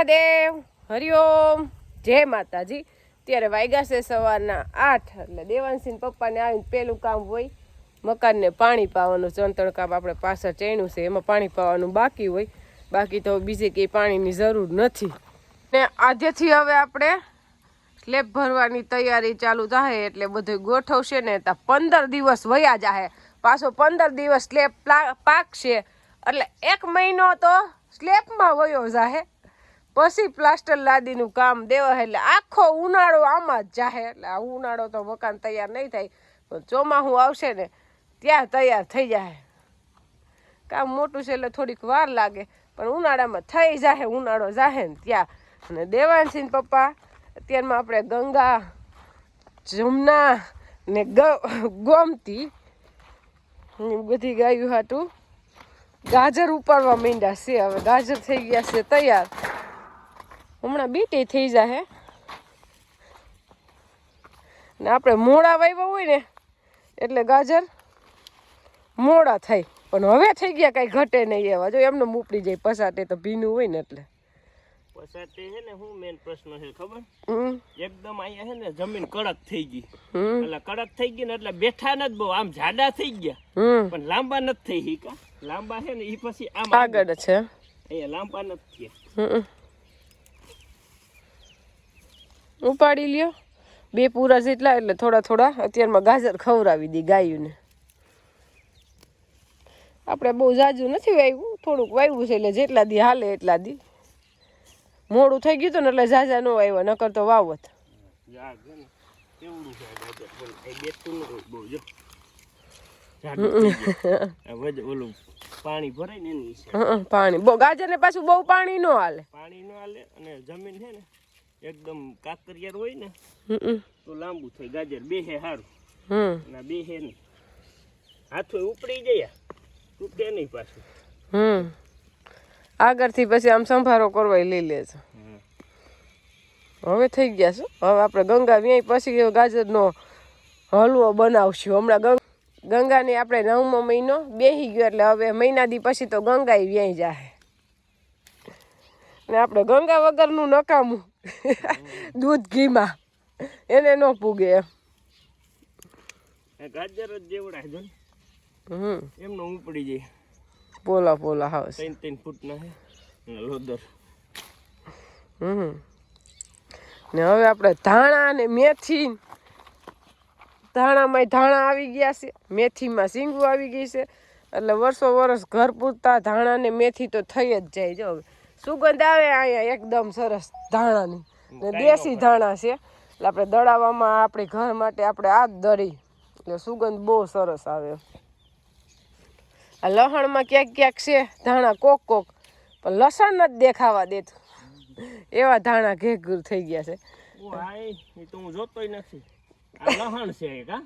મહાદેવ, હરિઓમ, જય માતાજી. ત્યારે વાગ્યા સવારના આઠ એટલે દેવાંશી પપ્પાને આવીને પેલું કામ હોય, મકાનને પાણી પાવાનું ચણતણ કામ આપણે પાછળ ચણ્યું છે, એમાં પાણી પાવાનું બાકી હોય. બાકી તો બીજે કંઈ પાણીની જરૂર નથી. ને આજેથી હવે આપણે સ્લેબ ભરવાની તૈયારી ચાલુ થાય એટલે બધું ગોઠવશે ને ત્યાં પંદર દિવસ વયા જાહે. પાછો પંદર દિવસ સ્લેબ પાકશે. એટલે એક મહિનો તો સ્લેબમાં વયો જાહે. પછી પ્લાસ્ટર લાદીનું કામ દેવા એટલે આખો ઉનાળો આમાં જ જાહે. એટલે આ ઉનાળો તો મકાન તૈયાર નહીં થાય. પણ ચોમાસું આવશે ને ત્યાં તૈયાર થઈ જાય કામ મોટું છે એટલે થોડીક વાર લાગે. પણ ઉનાળામાં થઈ જાહે, ઉનાળો જાહે ને ત્યાં. અને દેવાનસિંહ પપ્પા, અત્યારમાં આપણે ગંગા, જમના ને ગોમતી બધી ગાયું હતું ગાજર ઉપાડવા માંડ્યા છે. હવે ગાજર થઈ ગયા છે તૈયાર. હમણાં બીટી થઈ જાય ને આપણે મોડા વાવ્યા હોય ને એટલે ગાજર મોડા થાય. પણ હવે થઈ ગયા કાંઈ ઘટે નહીં એવા. જો એમને ઉપડી જાય પસાટે તો ભીનું હોય ને એટલે. પસાતે છે ને હું મેન પ્રશ્ન છે ખબર? હમ. એકદમ અહીંયા છે ને જમીન કડક થઈ ગઈ. એટલે કડક થઈ ગઈ ને એટલે બેઠા નથી બહુ આમ જાડા થઈ ગયા. હમ. પણ લાંબા નથી થઈ હિકા લાંબા છે ને એ પછી આમ આગળ છે. અહીંયા લાંબા નથી થયા હમ ઉપાડી લ્યો. બે પૂરા જેટલા એટલે થોડા થોડા. અત્યારમાં ગાજર ખવડાવી દી ગાયુંને. આપણે બહુ જાજુ નથી વાવ્યું થોડુંક વાવ્યું છે એટલે જેટલા દી હાલે એટલા દી. મોડું થઈ ગયું હતું ને એટલે ઝાઝા ન વાવ્યા નકર તો વાવત ને? ગાજર? પાણી ભરાય ને પાણી. બહુ ગાજરને પાછું બહુ પાણી ન હાલે. પાણી ન હાલે અને જમીન છે ને એકદમ કાકરિયાર હોય ને તો લાંબુ થાય. ગાજર બે હે સારું હમ. બે હે નહીં. હાથો ઉપડી જાય તૂટે નહીં પાછું. હમ. આગળથી પછી આમ સંભારો કરવા લઈ લે છે હવે થઈ ગયા છે. હવે આપણે ગંગા વ્યાય પછી ગાજરનો હલવો બનાવશું. હમણાં ગંગાને આપણે નવમો મહિનો બેસી ગયો એટલે હવે મહિના દી પછી તો ગંગા વ્યાય જાય ને આપણે ગંગા વગરનું નકામું દૂધ ઘીમાં. એને ન પૂગે એમ. ગાજર જ જેવડાય જો હમ. એમનો ઉપડી જાય. પોલા પોલા હાવસ ત્રણ ત્રણ ફૂટના છે. લોદર. હમ. ને હવે આપણે ધાણા ને મેથી ધાણામાં ધાણા આવી ગયા છે. મેથીમાં સિંગું આવી ગઈ છે. એટલે વર્ષો વર્ષ ઘર પૂરતા ધાણા ને મેથી તો થઈ જ જાય જો હવે. સુગંધ આવે અહીંયા એકદમ સરસ ધાણાની. ને દેશી ધાણા છે. એટલે આપણે દળાવવામાં આપણે ઘર માટે આપણે આ જ દળી. એટલે સુગંધ બહુ સરસ આવે. આ લસણમાં ક્યાંક ક્યાંક છે ધાણા કોક કોક પણ લસણ નથી દેખાવા દેતું. એવા ધાણા ઘેઘૂર થઈ ગયા છે. એ તો હું જોતોય નથી. લહણ છે કા?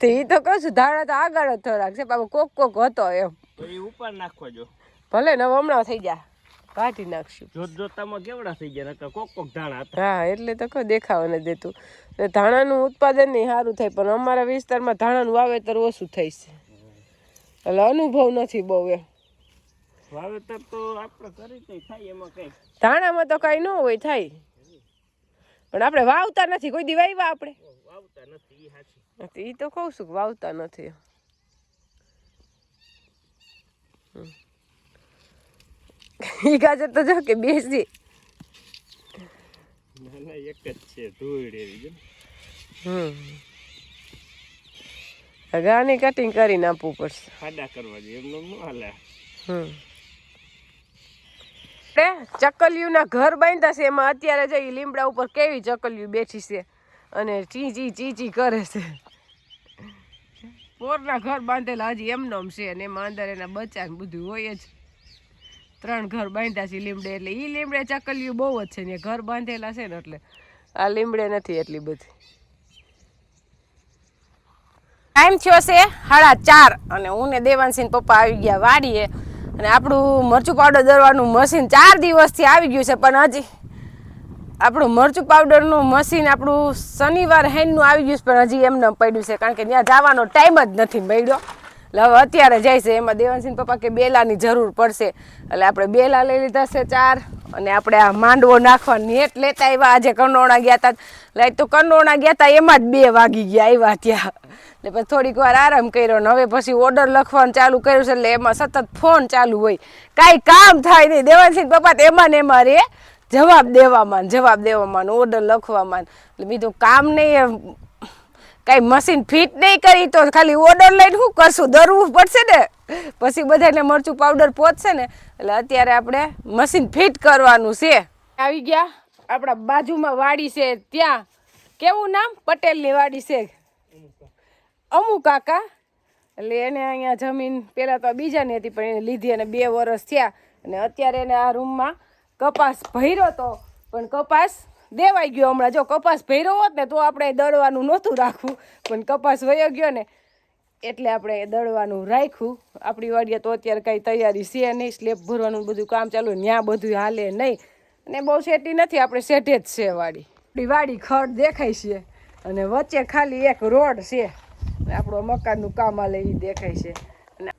તો તો કહું છું ધાણા તો આગળ જ થોડાક છે પણ કોક કોક હતો એમ. એ ઉપર નાખવા જો ભલે ને હમણાં થઈ જાય. કાઢી નાખશું. જોત જોતામાં કેવડા થઈ ગયા? નકર કોક કોક ધાણા હા એટલે તો કોઈ દેખાવા નથી દેતું ધાણાનું ઉત્પાદન નહીં સારું થાય પણ અમારા વિસ્તારમાં ધાણાનું વાવેતર ઓછું થાય છે. એટલે અનુભવ નથી બહુ એમ. વાવેતર તો આપણે કરી તો થાય એમાં કઈ. ધાણામાં તો કાંઈ ન હોય થાય. પણ આપણે વાવતા નથી કોઈ દી વાવ્યા આપણે. વાવતા નથી એ તો કહું છું વાવતા નથી ઈ ગાજર તો જો કે બેસી. એક જ છે ધૂળ એવી જો હમ. ગાની કટિંગ કરીને આપવું પડશે. ખાડા કરવા જોઈએ એમનો ન હાલે હમ. ચકલિયું ના ઘર બાંધ્યા છે એમાં અત્યારે જઈ લીમડા ઉપર કેવી ચકલિયું બેઠી છે અને ચી ચી ચી ચી કરે છે. પોરના ઘર બાંધેલા હજી એમનો છે અને એમાં અંદર એના બચ્ચા બધું હોય જ. ત્રણ ઘર બાંધ્યા છે લીમડે એટલે એ લીમડે ચકલીઓ બહુ જ છે ને ઘર બાંધેલા છે ને એટલે આ લીમડે નથી એટલી બધી. ટાઈમ થયો છે સાડા ચાર અને હું ને દેવાનસિંહ પપ્પા આવી ગયા વાડીએ અને આપણું મરચું પાવડર દરવાનું મશીન ચાર દિવસથી આવી ગયું છે પણ હજી આપણું મરચું પાવડરનું મશીન આપણું શનિવાર હેન્ડનું આવી ગયું છે પણ હજી એમને પડ્યું છે કારણ કે ત્યાં જવાનો ટાઈમ જ નથી મળ્યો. એટલે અત્યારે જાય છે. એમાં દેવાનસિંહ પપ્પા કે બેલાની જરૂર પડશે. એટલે આપણે બેલા લઈ લીધા છે ચાર અને આપણે આ માંડવો નાખવા નેટ લેતા આવ્યા. આજે કંડોણા ગયા હતા લાઈટ તો કંડોણા ગયા હતા એમાં જ બે વાગી ગયા આવ્યા ત્યાં. એટલે પછી થોડીક વાર આરામ કર્યો ને હવે પછી ઓર્ડર લખવાનું ચાલુ કર્યું છે. એટલે એમાં સતત ફોન ચાલુ હોય. કાંઈ કામ થાય નહીં. દેવાનસિંહ પપ્પા તો એમાં ને એમાં રે. જવાબ દેવામાં જવાબ દેવામાં ઓર્ડર લખવામાં એટલે બીજું કામ નહીં કાંઈ મશીન ફિટ નહીં કરી તો ખાલી ઓર્ડર લઈને શું કરશું? દરવું પડશે ને? પછી બધાને મરચું પાવડર પહોંચશે ને? એટલે અત્યારે આપણે મશીન ફિટ કરવાનું છે. આવી ગયા. આપણા બાજુમાં વાડી છે, ત્યાં. કેવું નામ? પટેલની વાડી છે. અમુ કાકા. એટલે એને અહીંયા જમીન, પહેલાં તો બીજાની હતી, પણ એને લીધી અને બે વર્ષ થયા. અને અત્યારે એને આ રૂમમાં કપાસ ભર્યો હતો પણ કપાસ દેવાઈ ગયો હમણાં. જો કપાસ ભર્યો હોત ને તો આપણે દળવાનું નહોતું રાખવું. પણ કપાસ વયો ગયો ને એટલે આપણે દળવાનું રાખ્યું. આપણી વાડીએ તો અત્યારે કાંઈ તૈયારી છે નહીં. સ્લેબ ભરવાનું બધું કામ ચાલુ ત્યાં બધું હાલે નહીં. અને બહુ શેટી નથી, આપણે શેઠે જ છે વાડી. આપણી વાડી ખડ દેખાય છે અને વચ્ચે ખાલી એક રોડ છે. આપણું મકાનનું કામ હાલે એ દેખાય છે. અને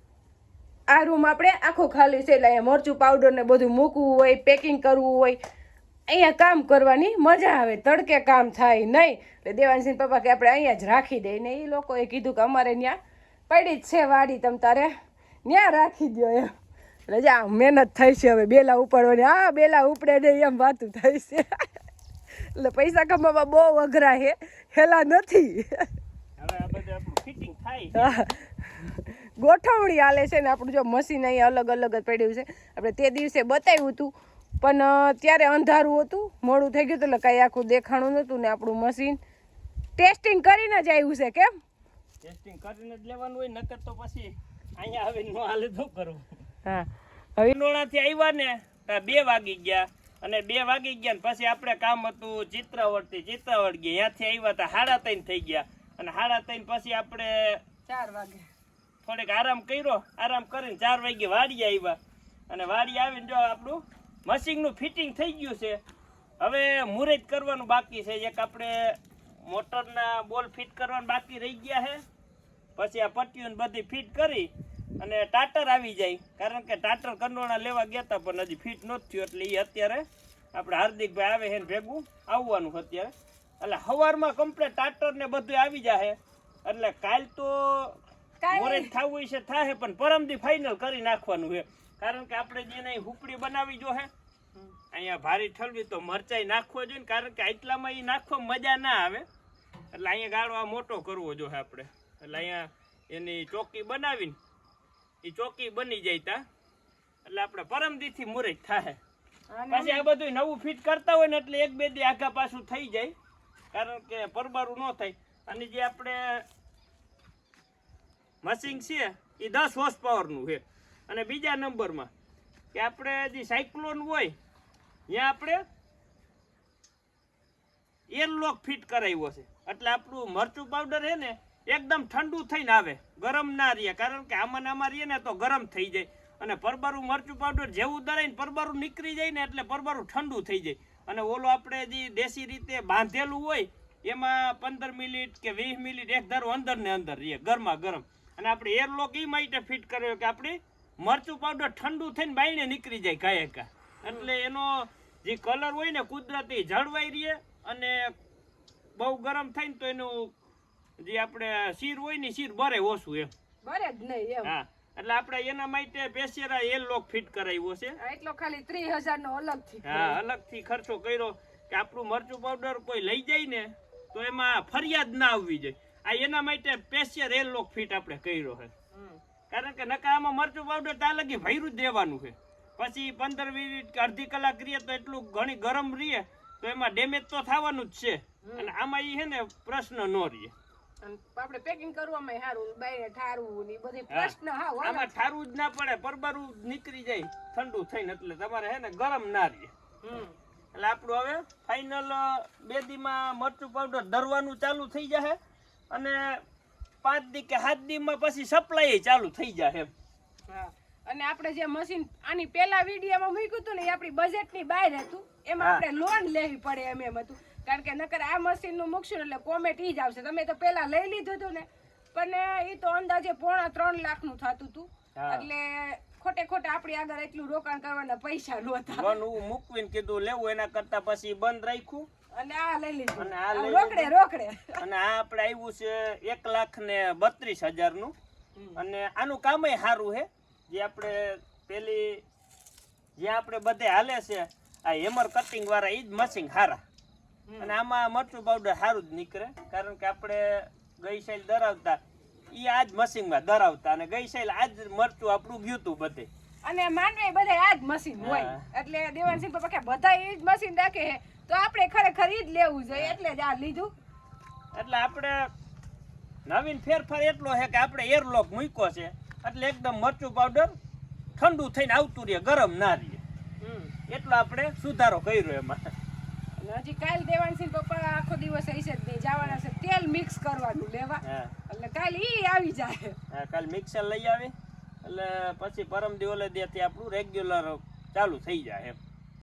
આ રૂમ આપણે આખો ખાલી છે એટલે અહીંયા મરચું પાવડર ને બધું મૂકવું હોય પેકિંગ કરવું હોય. અહીંયા કામ કરવાની મજા આવે તડકે કામ થાય નહીં. એટલે દેવાનસિંહ પપ્પા કે આપણે અહીંયા જ રાખી દઈએ ને એ લોકોએ કીધું કે અમારે ત્યાં પડી જ છે વાડી તમ તારે. ત્યાં રાખી દો એમ. એટલે જા મહેનત થઈ છે હવે બેલા ઉપાડવાની. હા બેલા ઉપડે ને એમ વાતું થાય છે. એટલે પૈસા કમાવા બહુ અઘરા છે હેલા નથી. હવે આ ફિટિંગ થાય ગોઠવણી હાલે છે ને આપણું જો મશીન અહીંયા અલગ અલગ જ પડ્યું છે. આપણે તે દિવસે બતાવ્યું હતું પણ ત્યારે અંધારું હતું મોડું થઈ ગયું હતું એટલે કાંઈ આખું દેખાણું નહોતું ને આપણું મશીન ટેસ્ટિંગ કરીને જ આવ્યું છે કેમ? ટેસ્ટિંગ કરીને જ લેવાનું હોય નકર તો પછી અહીંયા હવે નો હાલે તો કરવું હા હવે નોણાથી આવ્યા ને બે વાગી ગયા. અને બે વાગી ગયા ને પછી આપણે કામ હતું ચિત્રાવડથી ચિત્રાવડ ગયા ત્યાંથી આવ્યા હતા સાડા ત્રણ થઈ ગયા. અને સાડા ત્રણ પછી આપણે ચાર વાગે. થોડીક આરામ કર્યો. આરામ કરીને ચાર વાગે વાડી આવ્યા. અને વાડી આવીને જો આપણું મશીનનું ફિટિંગ થઈ ગયું છે. હવે મુહૂર્ત કરવાનું બાકી છે. એક આપણે મોટરના બોલ ફિટ કરવાનું બાકી રહી ગયા છે. પછી આ પટ્ટીઓને બધી ફિટ કરી અને ટાટર આવી જાય. કારણ કે ટાટર કંડોળા લેવા ગયા હતા પણ હજી ફિટ નહોતું થયું. એટલે એ અત્યારે આપણે હાર્દિકભાઈ આવે છે ભેગું આવવાનું અત્યારે. એટલે સવારમાં કમ્પ્લેટ ટાટર ને બધું આવી જાય એટલે કાલ તો મોરેજ થવું છે થાય પણ પરમદી ફાઇનલ કરી નાખવાનું છે. કારણ કે આપણે જેને હુપડી બનાવી જો હે અહીંયા ભારી ઠલવી તો મરચાઈ નાખવો જોઈએ કારણ કે આટલામાં એ નાખવા મજા ના આવે. એટલે અહીંયા ગાળવા મોટો કરવો જોઈએ આપણે. એટલે અહીંયા એની ચોકી બનાવીને એ ચોકી બની જાય તા. એટલે આપણે પરમદીથી મુરત થાય પછી આ બધું નવું ફિટ કરતા હોય ને એટલે એક બે દી આગા પાછું થઈ જાય. કારણ કે પરબારું ન થાય. અને જે આપણે મશીન છે એ દસ હોર્સ પાવરનું છે. અને બીજા નંબરમાં કે આપણે જે સાયક્લોન હોય, ત્યાં આપણે એરલોક ફિટ કરાવ્યો છે. એટલે આપણું મરચું પાવડર છે ને, એકદમ ઠંડુ થઈને આવે, ગરમ ના રહે. કારણ કે આમાં આમાં રહીએ ને તો ગરમ થઈ જાય. અને પરબારું મરચું પાવડર જેવું દરાઈને પરબારું નીકળી જાય ને એટલે પરબારું ઠંડુ થઈ જાય. અને ઓલો આપણે જે દેશી રીતે બાંધેલું હોય, એમાં પંદર મિનિટ કે વીસ મિનિટ એક ધારો અંદર ને અંદર રહીએ ગરમા ગરમ. અને આપણે એરલોક એ માટે ફિટ કર્યો કે આપણે મરચું પાવડર ઠંડુ થઈને બાઈને નીકળી જાય કાયકા એટલે એનો જે કલર હોય ને કુદરતી જળવાઈ રહે અને બહુ ગરમ થાય ને તો એનું જે આપણે શીર હોય ને શીર ભરે ઓછું એમ. બરે જ નહીં એમ. હા એટલે આપણે એના માટે પેશિયરા એરલોક ફિટ કરાવ્યો છે એટલો ખાલી ત્રીસ હજાર નો અલગથી હા અલગથી ખર્ચો કર્યો કે આપણું મરચું પાવડર કોઈ લઈ જાય ને તો એમાં ફરિયાદ ના આવવી જોઈએ. આ એના માટે સ્પેશિયલ એરલોક ફિટ આપણે કર્યો છે. કારણ કે નકા આમાં મરચું પાવડર ત્યાં લગી ભર્યું જ દેવાનું છે. પછી પંદર મિનિટ કે અડધી કલાક રહીએ તો એટલું ઘણી ગરમ રહીએ તો એમાં ડેમેજ તો થવાનું જ છે. અને આમાં એ છે ને પ્રશ્ન ન રહીએ. આપણે પેકિંગ કરવામાં સારું બાઈને ઠારવું ને બધી પ્રશ્ન હા. આમાં જ ના પડે પરબારું નીકળી જાય ઠંડુ થઈને એટલે તમારે હે ને ગરમ ના રહે. એટલે આપણું હવે ફાઇનલ બેદીમાં મરચું પાવડર ધરવાનું ચાલુ થઈ જશે અને પાંચ દી કે સાત દીમાં પછી સપ્લાય ચાલુ થઈ જાય એમ. અને આપણે જે મશીન આની પેલા વિડીયોમાં મૂક્યું હતું ને એ આપણી બજેટની બહાર હતું. એમાં આપણે લોન લેવી પડે એમ એમ હતું. કારણ કે નકર આ મશીનનું મૂકશું ને એટલે કોમેટ ઈ જ આવશે. તમે તો પેલા લઈ લીધું હતું ને પણ એ તો અંદાજે પોણા ત્રણ લાખનું થતું હતું. એટલે ખોટે ખોટે આપણી આગળ એટલું રોકાણ કરવાના પૈસા નહોતા. મૂકવીને કીધું લેવું એના કરતા પછી બંધ રાખ્યું. અને આ લઈ લીધું. અને આ રોકડે રોકડે. અને આ આપણે આવ્યું છે એક લાખ ને બત્રીસ હજારનું. અને આનું કામય સારું છે જે આપણે પેલી જે આપણે બધે હાલે છે આ હેમર કટિંગ વાળા ઈ જ મશીન સારા અને આમાં મરચું પાવડર સારું જ નીકળે કારણ કે આપણે ગઈ સાઈલ ધરાવતા ઈ આ જ મશીનમાં ધરાવતા અને ગઈ સાઈલ આ જ મરચું આપણું ગયું હતું બધે. અને માંડવે બધા આ જ મશીન હોય. એટલે દેવાનસિંહ પપ્પા કે બધા એ જ મશીન રાખે છે તો આપણે ખરેખર ઈ જ લેવું જોઈએ એટલે જ આ લીધું. એટલે આપણે નવીન ફેરફાર એટલો છે કે આપણે એરલોક મૂક્યો છે એટલે એકદમ મરચું પાવડર ઠંડુ થઈને આવતું રહે ગરમ ના રહે. એટલો આપણે સુધારો કર્યો એમાં. અને હજી કાલ દેવાનસિંહ પપ્પા આખો દિવસ હશે જ નહીં જવાના છે. તેલ મિક્સ કરવાનું લેવા. એટલે કાલ ઈ આવી જાય. હા કાલ મિક્સર લઈ આવે. એટલે પછી પરમ દે દેથી આપણું રેગ્યુલર ચાલુ થઈ જાય એમ.